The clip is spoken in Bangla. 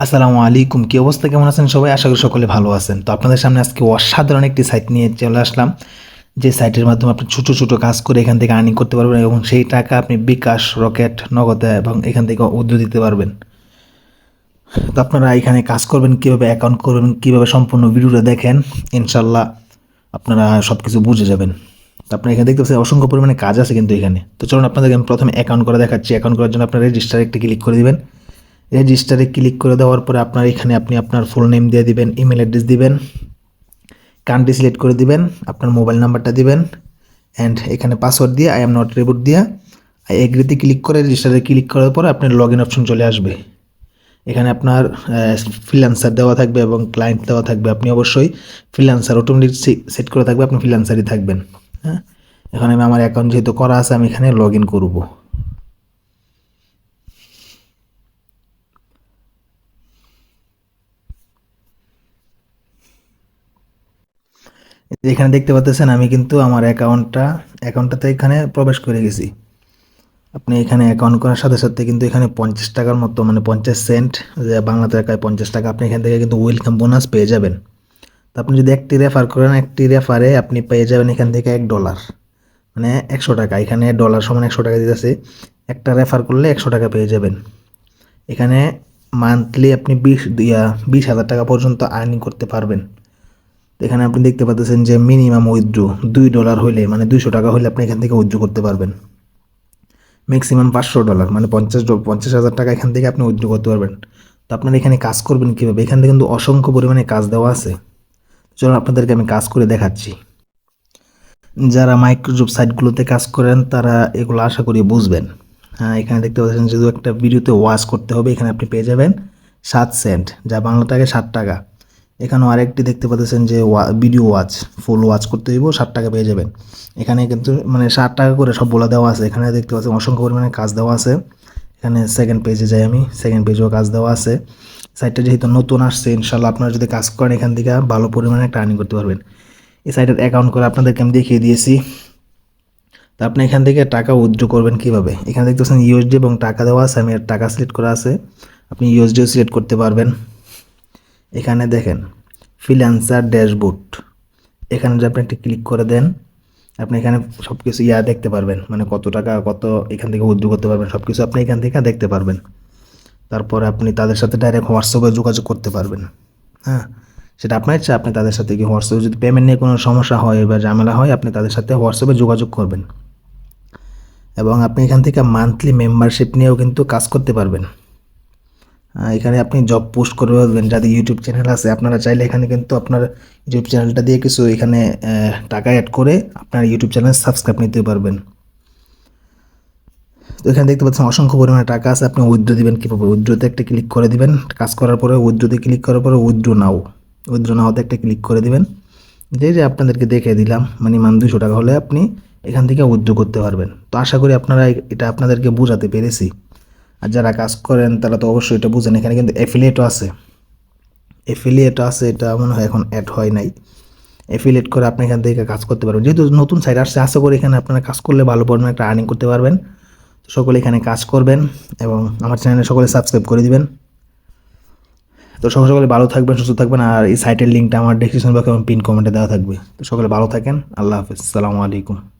আসসালামু আলাইকুম, কি অবস্থা? কেমন আছেন সবাই? আশা করি সকলে ভালো আছেন। তো আপনাদের সামনে আজকে অসাধারণ একটি সাইট নিয়ে চলে আসলাম, যে সাইটের মাধ্যমে আপনি ছোটো ছোটো কাজ করে এখান থেকে আর্নিং করতে পারবেন এবং সেই টাকা আপনি বিকাশ, রকেট, নগদে এবং এখান থেকে উদ্যোগ দিতে পারবেন। তো আপনারা এখানে কাজ করবেন, কীভাবে অ্যাকাউন্ট করবেন, কীভাবে সম্পূর্ণ ভিডিওটা দেখেন ইনশাল্লাহ আপনারা সব কিছু বুঝে যাবেন। তো আপনারা এখানে দেখতে পাচ্ছেন অসংখ্য পরিমাণে কাজ আছে কিন্তু এখানে। তো চলুন আপনাদেরকে আমি প্রথমে অ্যাকাউন্ট করে দেখাচ্ছি। অ্যাকাউন্ট করার জন্য আপনার রেজিস্টার একটি ক্লিক করে দিবেন। রেজিস্টারে ক্লিক করে দেওয়ার পরে আপনার এখানে আপনি আপনার ফুল নেম দিয়ে দিবেন ইমেল অ্যাড্রেস দিবেন কান্ট্রি সিলেক্ট করে দিবেন, আপনার মোবাইল নাম্বারটা দিবেন অ্যান্ড এখানে পাসওয়ার্ড দিয়ে আই এম নট রিবুট দিয়া এগ্রিতে ক্লিক করে রেজিস্টারে ক্লিক করার পরে আপনার লগ ইন অপশন চলে আসবে। এখানে আপনার ফ্রিল্যান্সার দেওয়া থাকবে এবং ক্লায়েন্ট দেওয়া থাকবে। আপনি অবশ্যই ফ্রিল্যান্সার অটোমেটিক সেট করে থাকবে, আপনি ফ্রিল্যান্সারই থাকবেন। হ্যাঁ? এখানে আমি আমার অ্যাকাউন্ট যেহেতু করা আছে, আমি এখানে লগ ইন করব। এখানে দেখতে পাচ্ছেন আমি কিন্তু আমার অ্যাকাউন্টটা, অ্যাকাউন্টটাতে এখানে প্রবেশ করে গেছি। আপনি এখানে অ্যাকাউন্ট করার সাথে সাথে কিন্তু এখানে পঞ্চাশ টাকার মতো মানে পঞ্চাশ সেন্ট, যে বাংলা টাকায় পঞ্চাশ টাকা, আপনি এখান থেকে কিন্তু ওয়েলকাম বোনাস পেয়ে যাবেন। তো আপনি যদি একটি রেফার করেন, একটি রেফারে আপনি পেয়ে যাবেন এখান থেকে এক ডলার মানে একশো টাকা। এখানে ডলার সমান একশো টাকা দিতেছে, একটা রেফার করলে একশো টাকা পেয়ে যাবেন। এখানে মান্থলি আপনি বিশ দিয়া বিশ হাজার টাকা পর্যন্ত আর্নিং করতে পারবেন। এখানে আপনি দেখতে পাচ্ছেন যে মিনিমাম উইথড্রো দুই ডলার হইলে মানে দুইশো টাকা হলে আপনি এখান থেকে উইথড্রো করতে পারবেন। ম্যাক্সিমাম পাঁচশো ডলার মানে পঞ্চাশ পঞ্চাশ হাজার টাকা এখান থেকে আপনি উইথড্রো করতে পারবেন। তো আপনারা এখানে কাজ করবেন কীভাবে? এখান থেকে কিন্তু অসংখ্য পরিমাণে কাজ দেওয়া আছে। চলুন আপনাদেরকে আমি কাজ করে দেখাচ্ছি। যারা মাইক্রোজব সাইটগুলোতে কাজ করেন, তারা এগুলো আশা করি বুঝবেন। হ্যাঁ এখানে দেখতে পাচ্ছেন যেহেতু একটা ভিডিওতে ওয়াশ করতে হবে, এখানে আপনি পেয়ে যাবেন সাত সেন্ট যা বাংলা টাকায় ষাট টাকা। এখানেও আরেকটি দেখতে পাচ্ছেন যে ভিডিও ওয়াচ ফুল ওয়াচ করতে হইব, ষাট টাকা পেয়ে যাবেন। এখানে কিন্তু মানে ষাট টাকা করে সব বলে দেওয়া আছে। এখানে দেখতে পাচ্ছেন অসংখ্য পরিমাণে কাজ দেওয়া আছে। এখানে সেকেন্ড পেজে যাই আমি সেকেন্ড পেজেও কাজ দেওয়া আছে। সাইটটা যেহেতু নতুন আসছে, ইনশাল্লাহ আপনারা যদি কাজ করেন এখান থেকে ভালো পরিমাণে একটা আর্নিং করতে পারবেন। এই সাইটের অ্যাকাউন্ট করে আপনাদেরকে আমি দেখিয়ে দিয়েছি। তো আপনি এখান থেকে টাকা উইথড্র করবেন কীভাবে? এখানে দেখতে পাচ্ছেন ইউএসডি এবং টাকা দেওয়া আছে, আমি টাকা সিলেক্ট করা আছে। আপনি ইউএসডিও সিলেক্ট করতে পারবেন। এখানে দেখেন ফ্রিল্যান্সার ড্যাশবোর্ড এখানে যদি আপনি একটি ক্লিক করে দেন, আপনি এখানে সব কিছু ইয়া দেখতে পারবেন মানে কত টাকা, কত এখান থেকে উদ্যোগ করতে পারবেন সব কিছু আপনি এখান থেকে দেখতে পারবেন। তারপরে আপনি তাদের সাথে ডাইরেক্ট হোয়াটসঅ্যাপে যোগাযোগ করতে পারবেন হ্যাঁ? সেটা আপনার ইচ্ছা, আপনি তাদের সাথে কি হোয়াটসঅ্যাপে যদি পেমেন্ট নিয়ে কোনো সমস্যা হয় বা ঝামেলা হয়, আপনি তাদের সাথে হোয়াটসঅ্যাপে যোগাযোগ করবেন। এবং আপনি এখান থেকে মান্থলি মেম্বারশিপ নিয়েও কিন্তু কাজ করতে পারবেন। এখানে আপনি জব পোস্ট করে পারবেন যাদের ইউটিউব চ্যানেল আছে। আপনারা চাইলে এখানে কিন্তু আপনার ইউটিউব চ্যানেলটা দিয়ে কিছু এখানে টাকা অ্যাড করে আপনার ইউটিউব চ্যানেল সাবস্ক্রাইব নিতে পারবেন। তো এখানে দেখতে পাচ্ছেন অসংখ্য পরিমাণে টাকা আছে। আপনি উইথড্রো দিবেন কীভাবে? উইথড্রোতে একটা ক্লিক করে দিবেন। কাজ করার পরে উইথড্রোতে ক্লিক করার পরে উইথড্রো নাও উইথড্রো নাওতে একটা ক্লিক করে দিবেন। যে যে আপনাদেরকে দেখে দিলাম মানে মান দুশো টাকা হলে আপনি এখান থেকে উইথড্রো করতে পারবেন। তো আশা করি আপনারা এটা আপনাদেরকে বোঝাতে পেরেছি। আর যারা কাজ করেন, তারা তো অবশ্যই এটা বুঝেন। এখানে কিন্তু অ্যাফিলিয়েটও আছে। অ্যাফিলিয়েটও আছে, এটা মনে হয় এখন অ্যাড হয় নাই। অ্যাফিলিয়েট করে আপনি এখান থেকে কাজ করতে পারবেন। যেহেতু নতুন সাইট আসছে, আশা করি এখানে আপনারা কাজ করলে ভালো পরিমাণে একটা আর্নিং করতে পারবেন। তো সকলে এখানে কাজ করবেন এবং আমার চ্যানেলে সকলে সাবস্ক্রাইব করে দিবেন। তো সকলে সকলে ভালো থাকবেন, সুস্থ থাকবেন, আর এই সাইটের লিঙ্কটা আমার ডিসক্রিপশন বক্সে এবং পিন কমেন্টে দেওয়া থাকবে। তো সকলে ভালো থাকেন, আল্লাহ হাফিজ। সালামু আলাইকুম।